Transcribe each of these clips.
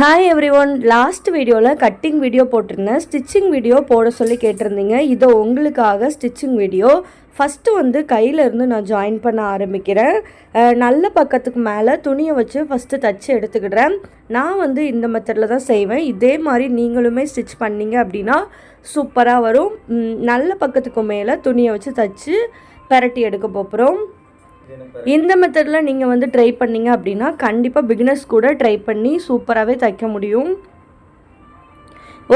Hi everyone last வீடியோவில் cutting video போட்டிருந்தேன். Stitching video போட சொல்லி கேட்டிருந்தீங்க. இதோ உங்களுக்காக ஸ்டிச்சிங் வீடியோ ஃபஸ்ட்டு வந்து கையில இருந்து நான் ஜாயின் பண்ண ஆரம்பிக்கிறேன். நல்ல பக்கத்துக்கு மேலே துணியை வச்சு ஃபஸ்ட்டு தச்சு எடுத்துக்கிடுறேன். நான் வந்து இந்த மெத்தடில் தான் செய்வேன். இதே மாதிரி நீங்களுமே ஸ்டிச் பண்ணீங்க அப்படின்னா சூப்பராக வரும். நல்ல பக்கத்துக்கு மேலே துணியை வச்சு தச்சு பெரட்டி எடுக்க போகிறோம் இந்த மெத்தடில் நீங்கள் வந்து ட்ரை பண்ணீங்க அப்படின்னா கண்டிப்பாக பிகினர்ஸ் கூட ட்ரை பண்ணி சூப்பராகவே தைக்க முடியும்.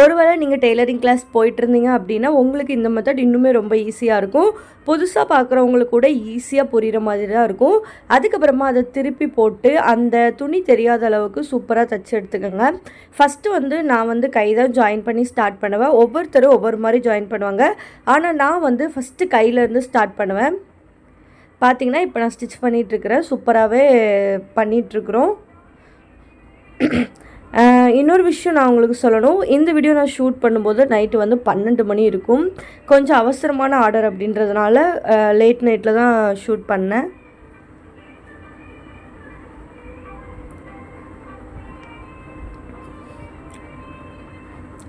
ஒருவேளை நீங்கள் டெய்லரிங் கிளாஸ் போயிட்டுருந்தீங்க அப்படின்னா உங்களுக்கு இந்த மெத்தட் இன்னுமே ரொம்ப ஈஸியாக இருக்கும். புதுசாக பார்க்குறவங்களுக்கு கூட ஈஸியாக புரிகிற மாதிரி தான் இருக்கும். அதுக்கப்புறமா அதை திருப்பி போட்டு அந்த துணி தெரியாத அளவுக்கு சூப்பராக தைச்சி எடுத்துக்கோங்க. ஃபஸ்ட்டு வந்து நான் வந்து கை தான் ஜாயின் பண்ணி ஸ்டார்ட் பண்ணுவேன். ஒவ்வொருத்தரும் ஒவ்வொரு மாதிரி ஜாயின் பண்ணுவாங்க. ஆனால் நான் வந்து ஃபஸ்ட்டு கையிலேருந்து ஸ்டார்ட் பண்ணுவேன். பார்த்தீங்கன்னா இப்போ நான் ஸ்டிச் பண்ணிகிட்ருக்கிறேன் சூப்பராகவே பண்ணிகிட்ருக்குறோம் இன்னொரு விஷயம் நான் உங்களுக்கு சொல்லணும். இந்த வீடியோ நான் ஷூட் பண்ணும்போது நைட்டு வந்து பன்னெண்டு மணி இருக்கும். கொஞ்சம் அவசரமான ஆர்டர் அப்படின்றதுனால லேட் நைட்டில் தான் ஷூட் பண்ணேன்.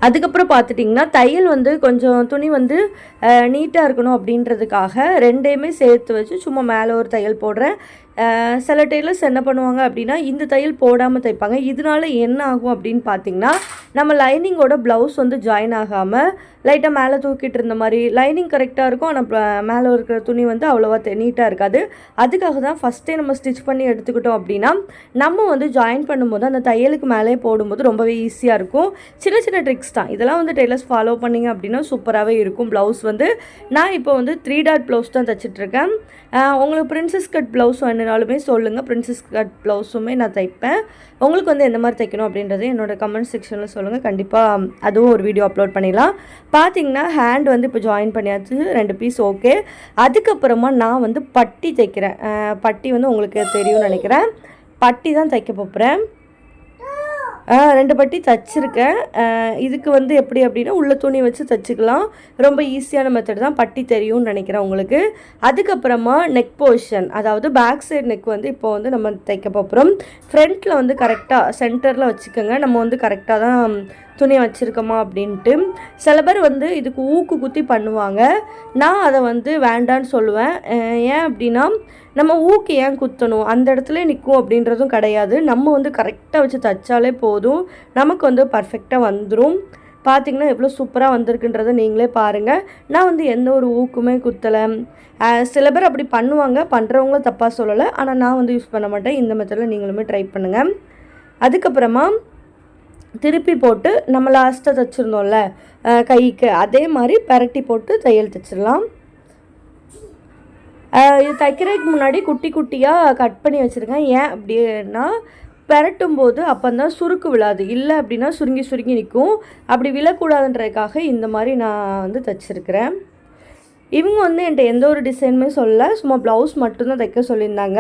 அதுக்கப்புறம் பார்த்துட்டிங்கன்னா தையல் வந்து கொஞ்சம் துணி வந்து நீட்டாக இருக்கணும் அப்படின்றதுக்காக ரெண்டையுமே சேர்த்து வச்சு சும்மா மேலே ஒரு தையல் போடுறேன். சில டெய்லர்ஸ் என்ன பண்ணுவாங்க அப்படின்னா இந்த தையல் போடாமல் தைப்பாங்க. இதனால என்ன ஆகும் அப்படின்னு பார்த்தீங்கன்னா நம்ம லைனிங்கோட ப்ளவுஸ் வந்து ஜாயின் ஆகாமல் லைட்டாக மேலே தூக்கிட்டு இருந்த மாதிரி லைனிங் கரெக்டாக இருக்கும். ஆனால் மேலே இருக்கிற துணி வந்து அவ்வளோவா நீட்டாக இருக்காது. அதுக்காக தான் ஃபஸ்ட்டே நம்ம ஸ்டிச் பண்ணி எடுத்துக்கிட்டோம் அப்படின்னா நம்ம வந்து ஜாயின் பண்ணும்போது அந்த தையலுக்கு மேலே போடும்போது ரொம்பவே ஈஸியாக இருக்கும். சின்ன சின்ன ட்ரிக்ஸ் தான். இதெல்லாம் வந்து டெய்லர்ஸ் ஃபாலோ பண்ணிங்க அப்படின்னா சூப்பராகவே இருக்கும். ப்ளவுஸ் வந்து நான் இப்போ வந்து த்ரீ டாட் ப்ளவுஸ் தான் தைச்சிட்ருக்கேன் உங்களுக்கு பிரின்சஸ் கட் ப்ளவுஸ் வேணுனாலுமே சொல்லுங்கள் பிரின்சஸ் கட் ப்ளவுஸுமே நான் தைப்பேன். உங்களுக்கு வந்து எந்த மாதிரி தைக்கணும் அப்படின்றது என்னோட கமெண்ட் செக்ஷனில் சொல்லுங்கள் கண்டிப்பாக அதுவும் ஒரு வீடியோ அப்லோட் பண்ணிடலாம். பார்த்தீங்கன்னா ஹேண்ட் வந்து இப்போ ஜாயின் பண்ணியாச்சு ரெண்டு பீஸ் ஓகே அதுக்கப்புறமா நான் வந்து பட்டி தைக்கிறேன். பட்டி வந்து உங்களுக்கு தெரியும்னு நினைக்கிறேன். பட்டி தான் தைக்க போகிறேன் ரெண்டு பட்டி தச்சிருக்கேன். இதுக்கு வந்து எப்படி அப்படின்னா உள்ள துணி வச்சு தச்சுக்கலாம். ரொம்ப ஈஸியான மெத்தட் தான். பட்டி தெரியும்னு நினைக்கிறேன் உங்களுக்கு. அதுக்கப்புறமா நெக் போர்ஷன் அதாவது பேக் சைடு நெக் வந்து இப்போ வந்து நம்ம தைக்க போகிறோம் ஃப்ரண்ட்டில் வந்து கரெக்டாக சென்டரில் வச்சுக்கோங்க. நம்ம வந்து கரெக்டாக தான் துணியை வச்சுருக்கோமா அப்படின்ட்டு. சில பேர் வந்து இதுக்கு ஊக்கு குத்தி பண்ணுவாங்க. நான் அதை வந்து வேண்டான்னு சொல்லுவேன். ஏன் அப்படின்னா நம்ம ஊக்கு ஏன் குத்தணும்? அந்த இடத்துல நிற்கும் அப்படின்றதும் கிடையாது. நம்ம வந்து கரெக்டாக வச்சு தைச்சாலே போதும். நமக்கு வந்து பர்ஃபெக்டாக வந்துடும் பார்த்தீங்கன்னா எவ்வளோ சூப்பராக வந்திருக்குன்றத நீங்களே பாருங்கள் நான் வந்து எந்த ஒரு ஊக்குமே குத்தலை. சில பேர் அப்படி பண்ணுவாங்க. பண்ணுறவங்கள தப்பாக சொல்லலை. ஆனால் நான் வந்து யூஸ் பண்ண மாட்டேன். இந்த மெத்தடில் நீங்களுமே ட்ரை பண்ணுங்கள் அதுக்கப்புறமா திருப்பி போட்டு நம்ம லாஸ்ட்டாக தைச்சிருந்தோம்ல. கைக்கு. அதே மாதிரி பரட்டி போட்டு தையல் தைச்சிடலாம் இது தைக்கிறதுக்கு முன்னாடி குட்டி குட்டியாக கட் பண்ணி வச்சுருக்கேன். ஏன் அப்படின்னா பெரட்டும் போது அப்போ தான் சுருக்கு விழாது. இல்லை அப்படின்னா சுருங்கி சுருங்கி நிற்கும். அப்படி விழக்கூடாதுன்றதுக்காக இந்த மாதிரி நான் வந்து தைச்சிருக்கிறேன். இவங்க வந்து என்கிட்ட எந்த ஒரு டிசைனுமே சொல்லலை. சும்மா ப்ளவுஸ் மட்டும்தான் தைக்க சொல்லியிருந்தாங்க.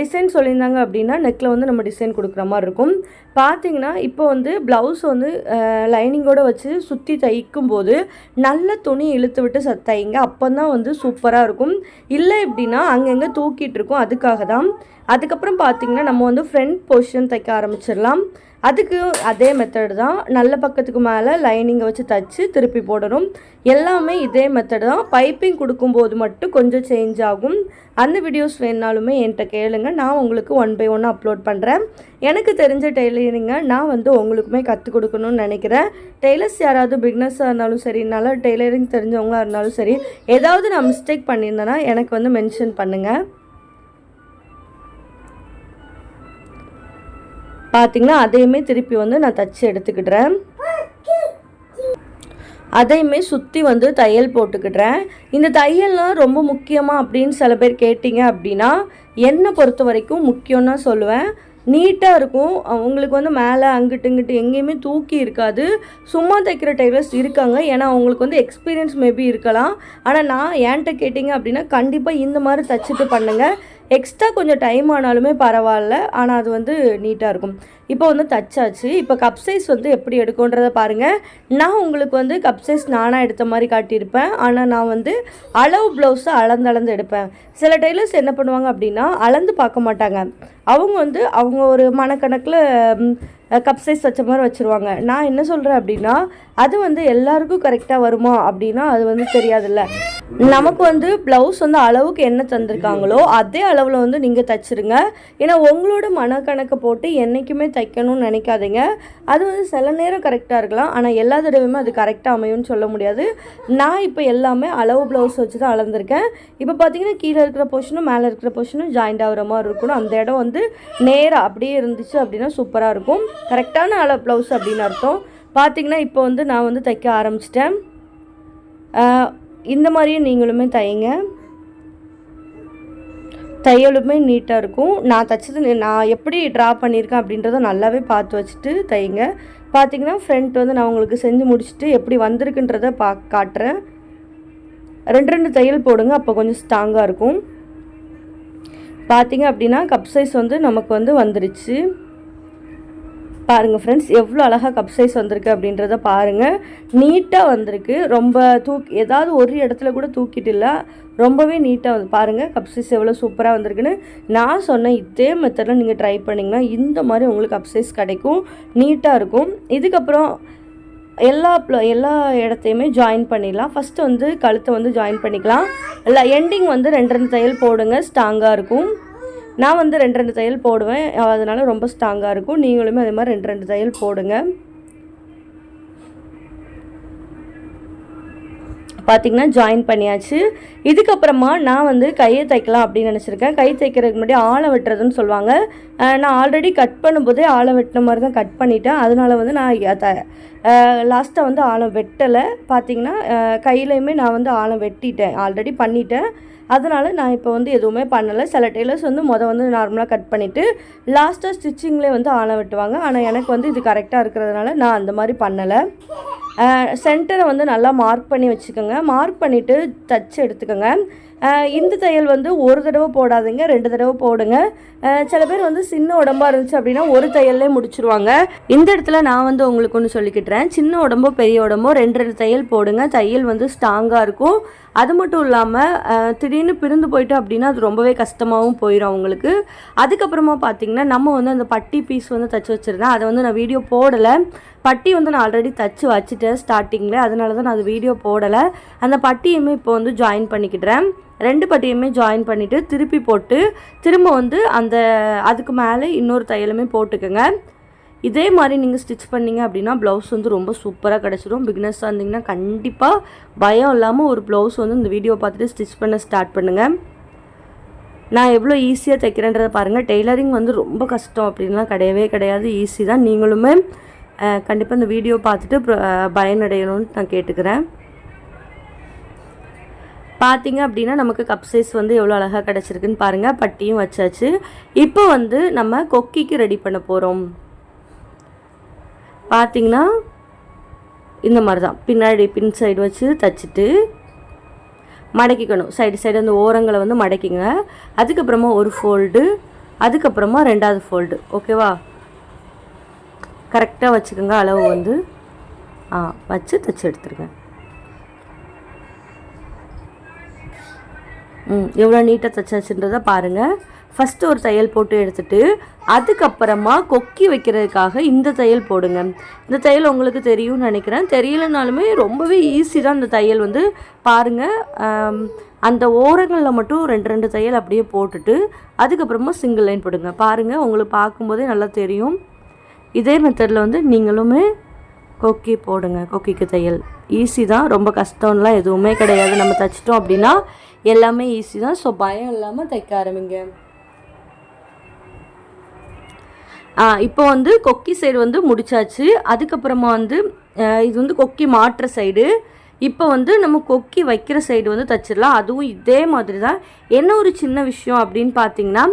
டிசைன் சொல்லியிருந்தாங்க அப்படின்னா நெக்கில் வந்து நம்ம டிசைன் கொடுக்குற மாதிரி இருக்கும். பார்த்தீங்கன்னா இப்போ வந்து ப்ளவுஸ் வந்து லைனிங்கோடு வச்சு சுற்றி தைக்கும் போது நல்ல துணி இழுத்து விட்டு ச தைங்க அப்போ தான் வந்து சூப்பராக இருக்கும். இல்லை எப்படின்னா அங்கங்கே தூக்கிட்டு இருக்கும். அதுக்காக தான் அதுக்கப்புறம் பார்த்தீங்கன்னா நம்ம வந்து ஃப்ரண்ட் பொசிஷன் தைக்க ஆரம்பிச்சிடலாம். அதுக்கு அதே மெத்தடு தான். நல்ல பக்கத்துக்கு மேலே லைனிங்கை வச்சு தச்சு திருப்பி போடணும். எல்லாமே இதே மெத்தட் தான். பைப்பிங் கொடுக்கும்போது மட்டும் கொஞ்சம் சேஞ்ச் ஆகும். அந்த வீடியோஸ் வேணுனாலுமே என்கிட்ட கேளுங்க. நான் உங்களுக்கு ஒன் பை ஒன் அப்லோட் பண்ணுறேன் எனக்கு தெரிஞ்ச டெய்லரிங்கை நான் வந்து உங்களுக்குமே கற்றுக் கொடுக்கணும்னு நினைக்கிறேன். டெய்லர்ஸ் யாராவது பிக்னஸாக இருந்தாலும் சரி நல்லா டெய்லரிங் தெரிஞ்சவங்களா இருந்தாலும் சரி ஏதாவது நான் மிஸ்டேக் பண்ணியிருந்தேன்னா எனக்கு வந்து மென்ஷன் பண்ணுங்கள் பார்த்தீங்கன்னா அதையுமே திருப்பி வந்து நான் தச்சு எடுத்துக்கிடுறேன். அதையுமே சுற்றி வந்து தையல் போட்டுக்கிடுறேன். இந்த தையல்லாம் ரொம்ப முக்கியமாக அப்படின்னு சில பேர் கேட்டிங்க அப்படின்னா என்னை பொறுத்த வரைக்கும் முக்கியம்னா சொல்லுவேன். நீட்டாக இருக்கும். அவங்களுக்கு வந்து மேலே அங்கிட்டு இங்கிட்டு எங்கேயுமே தூக்கி இருக்காது. சும்மா தைக்கிற டைலர்ஸ் இருக்காங்க. ஏன்னா அவங்களுக்கு வந்து எக்ஸ்பீரியன்ஸ் மேபி இருக்கலாம். ஆனால் நான் ஏன்ட்ட கேட்டிங்க அப்படின்னா கண்டிப்பாக இந்த மாதிரி தச்சுட்டு பண்ணுங்கள் எக்ஸ்ட்ரா கொஞ்சம் டைம் ஆனாலுமே பரவாயில்ல ஆனால் அது வந்து நீட்டாக இருக்கும். இப்போ வந்து தச்சாச்சு இப்போ கப் சைஸ் வந்து எப்படி எடுக்கும்ன்றதை பாருங்கள் நான் உங்களுக்கு வந்து கப் சைஸ் நானாக எடுத்த மாதிரி காட்டியிருப்பேன். ஆனால் நான் வந்து அளவு ப்ளவுஸை அளந்து அளந்து எடுப்பேன். சில டெய்லர்ஸ் என்ன பண்ணுவாங்க அப்படின்னா அளந்து பார்க்க மாட்டாங்க. அவங்க வந்து அவங்க ஒரு மனக்கணக்கில் கப் சைஸ் வச்ச மாதிரி வச்சுருவாங்க. நான் என்ன சொல்கிறேன் அப்படின்னா அது வந்து எல்லாருக்கும் கரெக்டாக வருமா அப்படின்னா அது வந்து தெரியாதுல்ல. நமக்கு வந்து ப்ளவுஸ் வந்து அளவுக்கு என்ன தந்திருக்காங்களோ அதே அளவில் வந்து நீங்கள் தைச்சிருங்க. ஏன்னா உங்களோட மனக்கணக்கை போட்டு என்றைக்குமே தைக்கணும்னு நினைக்காதீங்க. அது வந்து சில நேரம் கரெக்டாக இருக்கலாம். ஆனால் எல்லா தடவையுமே அது கரெக்டாக அமையும்னு சொல்ல முடியாது. நான் இப்போ எல்லாமே அளவு ப்ளவுஸ் வச்சு தான் அளந்திருக்கேன். இப்போ பார்த்தீங்கன்னா கீழே இருக்கிற போர்ஷனும் மேலே இருக்கிற போர்ஷனும் ஜாயிண்ட் ஆகிற மாதிரி இருக்கணும். அந்த இடம் வந்து நேராக அப்படியே இருந்துச்சு அப்படின்னா சூப்பராக இருக்கும். கரெக்டான அளவு ப்ளவுஸ் அப்படின்னு அர்த்தம். பார்த்தீங்கன்னா இப்போ வந்து நான் வந்து தைக்க ஆரம்பிச்சிட்டேன். இந்த மாதிரியே நீங்களுமே தையுங்க தையலுமே நீட்டாக இருக்கும். நான் தைச்சது நான் எப்படி ட்ரா பண்ணியிருக்கேன் அப்படின்றத நல்லாவே பார்த்து வச்சுட்டு தையுங்க பார்த்தீங்கன்னா ஃப்ரண்ட் வந்து நான் உங்களுக்கு செஞ்சு முடிச்சுட்டு எப்படி வந்திருக்குன்றத பா காட்டுறேன். ரெண்டு ரெண்டு தையல் போடுங்க அப்போ கொஞ்சம் ஸ்ட்ராங்காக இருக்கும். பார்த்தீங்க அப்படின்னா கப் சைஸ் வந்து நமக்கு வந்து வந்துருச்சு. பாருங்கள் ஃப்ரெண்ட்ஸ் எவ்வளோ அழகாக கப் சைஸ் வந்திருக்கு அப்படின்றத பாருங்கள் நீட்டாக வந்திருக்கு. ரொம்ப தூக்கி ஏதாவது ஒரு இடத்துல கூட தூக்கிட்டு இல்லை ரொம்பவே நீட்டாக வந்து பாருங்கள் கப் சைஸ் எவ்வளோ சூப்பராக வந்திருக்குன்னு. நான் சொன்ன இதே மெத்தடில் நீங்கள் ட்ரை பண்ணிங்கன்னா இந்த மாதிரி உங்களுக்கு கப் சைஸ் கிடைக்கும். நீட்டாக இருக்கும். இதுக்கப்புறம் எல்லா ப்ள- எல்லா இடத்தையுமே ஜாயின் பண்ணிடலாம். ஃபஸ்ட்டு வந்து கழுத்தை வந்து ஜாயின் பண்ணிக்கலாம். இல்லை எண்டிங் வந்து ரெண்டு ரெண்டு தையல் போடுங்க. ஸ்ட்ராங்காக இருக்கும். நான் வந்து ரெண்டு ரெண்டு தையல் போடுவேன். அதனால ரொம்ப ஸ்ட்ராங்காக இருக்கும். நீங்களுமே அதே மாதிரி ரெண்டு ரெண்டு தையல் போடுங்க. பார்த்தீங்கன்னா ஜாயின் பண்ணியாச்சு. இதுக்கப்புறமா நான் வந்து கையை தைக்கலாம் அப்படின்னு நினச்சிருக்கேன். கை தைக்கிறதுக்கு முன்னாடி ஆளை வெட்டுறதுன்னு சொல்லுவாங்க. நான் ஆல்ரெடி கட் பண்ணும்போதே ஆளை வெட்டின மாதிரி தான் கட் பண்ணிட்டேன். அதனால வந்து நான் த லாஸ்ட்டாக வந்து ஆழம் வெட்டலை. பார்த்தீங்கன்னா கையிலையுமே நான் வந்து ஆழம் வெட்டிட்டேன். ஆல்ரெடி பண்ணிட்டேன். அதனால் நான் இப்போ வந்து எதுவுமே பண்ணலை. சில டெய்லர்ஸ் வந்து மொதல் வந்து நார்மலாக கட் பண்ணிவிட்டு லாஸ்ட்டாக ஸ்டிச்சிங்லேயே வந்து ஆணை வெட்டுவாங்க. ஆனால் எனக்கு வந்து இது கரெக்டாக இருக்கிறதுனால நான் அந்த மாதிரி பண்ணலை. சென்டரை வந்து நல்லா மார்க் பண்ணி வச்சுக்கோங்க. மார்க் பண்ணிவிட்டு தச்சு எடுத்துக்கோங்க. இந்த தையல் வந்து ஒரு தடவை போடாதீங்க ரெண்டு தடவை போடுங்க. சில பேர் வந்து சின்ன உடம்பா இருந்துச்சு அப்படின்னா ஒரு தையல்லே முடிச்சிருவாங்க. இந்த இடத்துல நான் வந்து உங்களுக்கு ஒன்று சொல்லிக்கிட்டுறேன். சின்ன உடம்போ பெரிய உடம்போ ரெண்டு ரெண்டு தையல் போடுங்க. தையல் வந்து ஸ்ட்ராங்காக இருக்கும். அது மட்டும் இல்லாமல் திடீர்னு பிரிந்து போயிட்டு அப்படின்னா அது ரொம்பவே கஷ்டமாகவும் போயிடும் அவங்களுக்கு. அதுக்கப்புறமா பார்த்திங்கன்னா நம்ம வந்து அந்த பட்டி பீஸ் வந்து தச்சு வச்சுருந்தேன். அதை வந்து நான் வீடியோ போடலை. பட்டி வந்து நான் ஆல்ரெடி தச்சு வச்சுட்டேன் ஸ்டார்டிங்கில் அதனால தான் நான் அது வீடியோ போடலை. அந்த பட்டியுமே இப்போ வந்து ஜாயின் பண்ணிக்கிட்டுறேன் ரெண்டு பட்டியுமே ஜாயின் பண்ணிவிட்டு திருப்பி போட்டு திரும்ப வந்து அந்த அதுக்கு மேலே இன்னொரு தையலுமே போட்டுக்கோங்க. இதே மாதிரி நீங்கள் ஸ்டிச் பண்ணீங்க அப்படின்னா ப்ளவுஸ் வந்து ரொம்ப சூப்பராக கிடச்சிரும். பிக்னஸாக இருந்தீங்கன்னா கண்டிப்பாக பயம் இல்லாமல் ஒரு ப்ளவுஸ் வந்து இந்த வீடியோ பார்த்துட்டு ஸ்டிச் பண்ண ஸ்டார்ட் பண்ணுங்கள் நான் எவ்வளோ ஈஸியாக தைக்கிறேன்றதை பாருங்கள் டெய்லரிங் வந்து ரொம்ப கஷ்டம் அப்படின்லாம் கிடையவே கிடையாது. ஈஸி தான் நீங்களுமே கண்டிப்பாக இந்த வீடியோ பார்த்துட்டு பயனடையணும்னு நான் கேட்டுக்கிறேன். பார்த்தீங்க அப்படின்னா நமக்கு கப் சைஸ் வந்து எவ்வளோ அழகாக கிடச்சிருக்குன்னு பாருங்கள் பட்டியும் வச்சாச்சு. இப்போ வந்து நம்ம கொக்கிக்கு ரெடி பண்ண போகிறோம் பார்த்தீங்கன்னா இந்த மாதிரி தான் பின்னாடி பின் சைடு வச்சு தச்சுட்டு மடக்கிக்கணும். சைடு சைடு அந்த ஓரங்களை வந்து மடக்கிங்க. அதுக்கப்புறமா ஒரு ஃபோல்டு அதுக்கப்புறமா ரெண்டாவது ஃபோல்டு ஓகேவா கரெக்டாக வச்சுக்கோங்க. அளவு வந்து ஆ வச்சு தச்சு எடுத்துருங்க. ம் எவ்வளோ நீட்டாக தச்சாச்சுன்றதை பாருங்கள் ஃபஸ்ட்டு ஒரு தையல் போட்டு எடுத்துட்டு அதுக்கப்புறமா கொக்கி வைக்கிறதுக்காக இந்த தையல் போடுங்க. இந்த தையல் உங்களுக்கு தெரியும்னு நினைக்கிறேன். தெரியலனாலுமே ரொம்பவே ஈஸி தான் இந்த தையல் வந்து பாருங்கள் அந்த ஓரங்களில் மட்டும் ரெண்டு ரெண்டு தையல் அப்படியே போட்டுட்டு அதுக்கப்புறமா சிங்கிள் லைன் போடுங்க. பாருங்கள் உங்களுக்கு பார்க்கும்போதே நல்லா தெரியும். இதே மெத்தடில் வந்து நீங்களுமே கொக்கி போடுங்க. கொக்கிக்கு தையல் ஈஸி தான். ரொம்ப கஷ்டம்லாம் எதுவுமே கிடையாது. நம்ம தைச்சிட்டோம் அப்படின்னா எல்லாமே ஈஸி தான். ஸோ பயம் இல்லாமல் தைக்க ஆரம்பிங்க ஆ இப்போ வந்து கொக்கி சைடு வந்து முடிச்சாச்சு. அதுக்கப்புறமா வந்து இது வந்து கொக்கி மாட்டுற சைடு இப்போ வந்து நம்ம கொக்கி வைக்கிற சைடு வந்து தச்சிடலாம். அதுவும் இதே மாதிரி தான் என்ன ஒரு சின்ன விஷயம் அப்படின்னு பார்த்தீங்கன்னா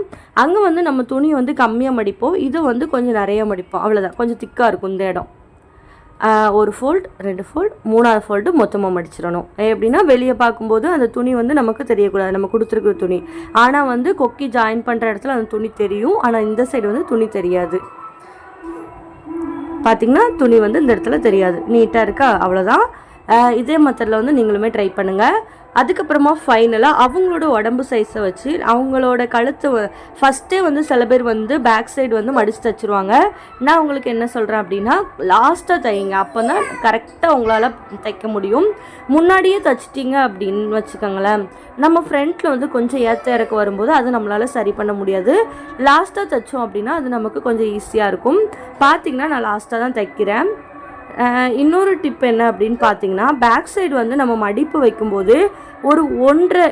அங்கே வந்து நம்ம துணி வந்து கம்மியாக மடிப்போம். இது வந்து கொஞ்சம் நிறைய மடிப்போம். அவ்வளோதான் கொஞ்சம் திக்காக இருக்கும் இந்த இடம். ஒரு ஃபோல்ட் ரெண்டு ஃபோல்ட் மூணாவது ஃபோல்டு மொத்தமாக மடிச்சிடணும். எப்படின்னா வெளியே பார்க்கும்போது அந்த துணி வந்து நமக்கு தெரியக்கூடாது. நம்ம கொடுத்துருக்குற துணி. ஆனால் வந்து கொக்கி ஜாயின் பண்ணுற இடத்துல அந்த துணி தெரியும். ஆனால் இந்த சைடு வந்து துணி தெரியாது. பார்த்திங்கன்னா துணி வந்து இந்த இடத்துல தெரியாது. நீட்டாக இருக்கா? அவ்வளோதான் இதே மெத்தடில் வந்து நீங்களுமே ட்ரை பண்ணுங்கள் அதுக்கப்புறமா ஃபைனலாக அவங்களோட உடம்பு சைஸை வச்சு அவங்களோட கழுத்தை ஃபஸ்ட்டே வந்து சில பேர் வந்து பேக் சைடு வந்து மடித்து தைச்சிருவாங்க. நான் உங்களுக்கு என்ன சொல்கிறேன் அப்படின்னா லாஸ்ட்டாக தைங்க. அப்போ தான் கரெக்டாக உங்களால் தைக்க முடியும். முன்னாடியே தைச்சிட்டிங்க அப்படின்னு வச்சுக்கோங்களேன். நம்ம ஃப்ரண்ட்டில் வந்து கொஞ்சம் ஏற்ற இறக்க வரும்போது அது நம்மளால் சரி பண்ண முடியாது. லாஸ்ட்டாக தைச்சோம் அப்படின்னா அது நமக்கு கொஞ்சம் ஈஸியாக இருக்கும். பார்த்தீங்கன்னா நான் லாஸ்ட்டாக தான் தைக்கிறேன். இன்னொரு டிப் என்ன அப்படின்னு பார்த்தீங்கன்னா பேக் சைடு வந்து நம்ம மடிப்பு வைக்கும்போது ஒரு ஒன்றரை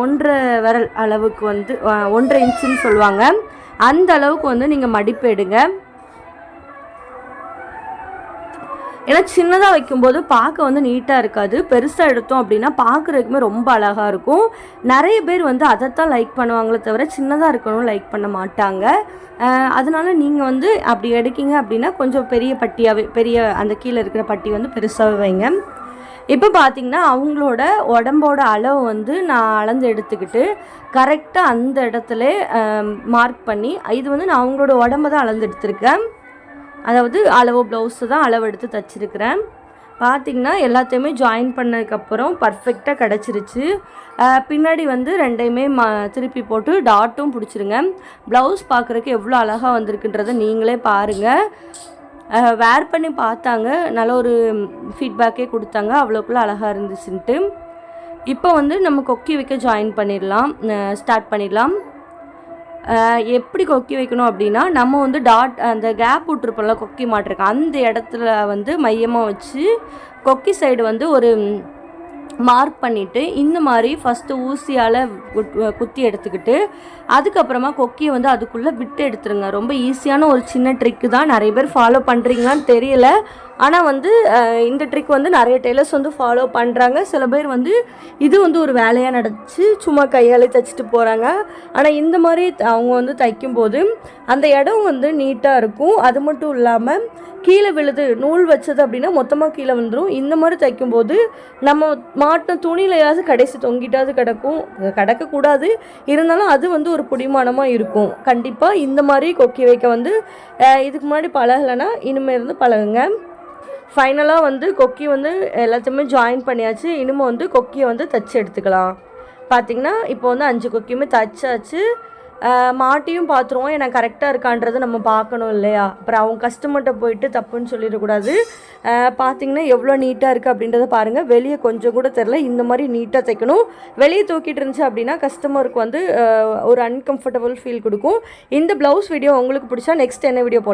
ஒன்றரை விரல் அளவுக்கு வந்து ஒன்றரை இன்ச்சுன்னு சொல்லுவாங்க. அந்த அளவுக்கு வந்து நீங்கள் மடிப்பு எடுங்க. ஏன்னா சின்னதாக வைக்கும்போது பார்க்க வந்து நீட்டாக இருக்காது. பெருசாக எடுத்தோம் அப்படின்னா பார்க்குறதுக்குமே ரொம்ப அழகாக இருக்கும். நிறைய பேர் வந்து அதைத்தான் லைக் பண்ணுவாங்களே தவிர சின்னதாக இருக்கணும் லைக் பண்ண மாட்டாங்க. அதனால் அதனால நீங்கள் வந்து அப்படி எடுக்கீங்க அப்படின்னா கொஞ்சம் பெரிய பட்டியாகவே பெரிய அந்த கீழே இருக்கிற பட்டி வந்து பெருசாகவே வைங்க. இப்போ பார்த்திங்கன்னா அவங்களோட உடம்போட அளவு வந்து நான் அளந்து எடுத்துக்கிட்டு கரெக்டாக அந்த இடத்துல மார்க் பண்ணி இது வந்து நான் அவங்களோட உடம்ப தான் அளந்து எடுத்திருக்கேன். அதாவது அளவு ப்ளவுஸு தான் அளவெடுத்து தச்சிருக்கிறேன். எல்லாத்தையுமே ஜாயின் பண்ணதுக்கப்புறம் பர்ஃபெக்டாக கிடச்சிருச்சு. பின்னாடி வந்து ரெண்டையுமே ம திருப்பி போட்டு டாட்டும் பிடிச்சிருங்க. ப்ளவுஸ் பார்க்குறக்கு எவ்வளோ அழகாக வந்திருக்குன்றதை நீங்களே பாருங்கள் வேர் பண்ணி பார்த்தாங்க. நல்ல ஒரு ஃபீட்பேக்கே கொடுத்தாங்க. அவ்வளோக்குள்ள அழகாக இருந்துச்சுன்ட்டு. இப்போ வந்து நம்ம கொக்கி வைக்க ஜாயின் பண்ணிடலாம். ஸ்டார்ட் பண்ணிடலாம். எப்படி கொக்கி வைக்கணும் அப்படின்னா நம்ம வந்து டாட் அந்த கேப் விட்ருப்போம்ல கொக்கி மாட்டிருக்கோம் அந்த இடத்துல வந்து மையமாக வச்சு கொக்கி சைடு வந்து ஒரு மார்க் பண்ணிவிட்டு இந்த மாதிரி ஃபஸ்ட்டு ஊசியால் குத்தி எடுத்துக்கிட்டு அதுக்கப்புறமா கொக்கியை வந்து அதுக்குள்ளே விட்டு எடுத்துருங்க. ரொம்ப ஈஸியான ஒரு சின்ன ட்ரிக்கு தான். நிறைய பேர் ஃபாலோ பண்ணுறீங்களான்னு தெரியல. ஆனால் வந்து இந்த ட்ரிக் வந்து நிறைய டெய்லர்ஸ் வந்து ஃபாலோ பண்ணுறாங்க சில பேர் வந்து இது வந்து ஒரு வேலையாக நடச்சு சும்மா கையாலே தைச்சிட்டு போகிறாங்க ஆனால் இந்த மாதிரி த- அவங்க வந்து தைக்கும்போது அந்த இடம் வந்து நீட்டாக இருக்கும். அது மட்டும் இல்லாமல் கீழே விழுது நூல் வச்சது அப்படின்னா மொத்தமாக கீழே வந்துடும் இந்த மாதிரி தைக்கும்போது நம்ம மாட்டின துணியிலையாவது கடைசி தொங்கிட்டாவது கிடக்கும். கிடக்கக்கூடாது. இருந்தாலும் அது வந்து ஒரு புடிமானமாக இருக்கும். கண்டிப்பாக இந்த மாதிரி கொக்கி வைக்க வந்து இதுக்கு முன்னாடி பழகலைன்னா இனிமேல் இருந்து பழகுங்க. ஃபைனலாக வந்து கொக்கி வந்து எல்லாத்தையுமே ஜாயின் பண்ணியாச்சு. இனிமேல் வந்து கொக்கியை வந்து தச்சு எடுத்துக்கலாம். பார்த்திங்கன்னா இப்போ வந்து அஞ்சு கொக்கியுமே தச்சாச்சு. மாட்டியும் பார்த்துருவோம் ஏன்னா கரெக்டாக இருக்கான்றதை நம்ம பார்க்கணும் இல்லையா? அப்புறம் அவங்க கஸ்டமர்கிட்ட போயிட்டு தப்புன்னு சொல்லிடக்கூடாது. பார்த்தீங்கன்னா எவ்வளோ நீட்டாக இருக்குது அப்படின்றத பாருங்கள் வெளியே கொஞ்சம் கூட தெரில இந்த மாதிரி நீட்டாக தைக்கணும். வெளியே தூக்கிட்டு இருந்துச்சு அப்படின்னா கஸ்டமருக்கு வந்து ஒரு அன்கம்ஃபர்டபுள் ஃபீல் கொடுக்கும். இந்த ப்ளவுஸ் வீடியோ உங்களுக்கு பிடிச்சா நெக்ஸ்ட் என்ன வீடியோ போகலாம்